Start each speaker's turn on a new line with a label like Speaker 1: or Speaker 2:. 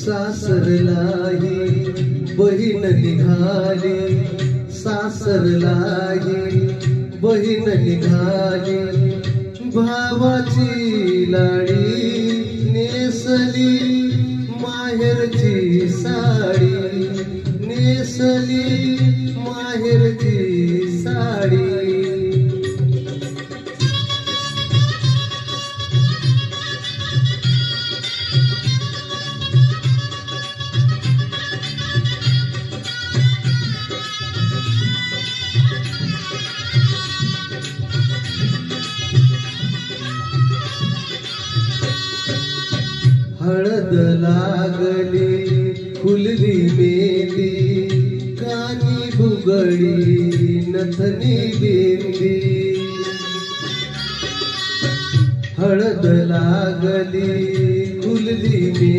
Speaker 1: सासरलाही बहीण निघाली. सासरलाही बहीण निघाली. भावाची लाडी नेसली माहेरची साडी नेसली माहेरची हळद लागली फुलली मेली कानी भुगळी नथनी बेंदी. हळद लागली फुलली मेली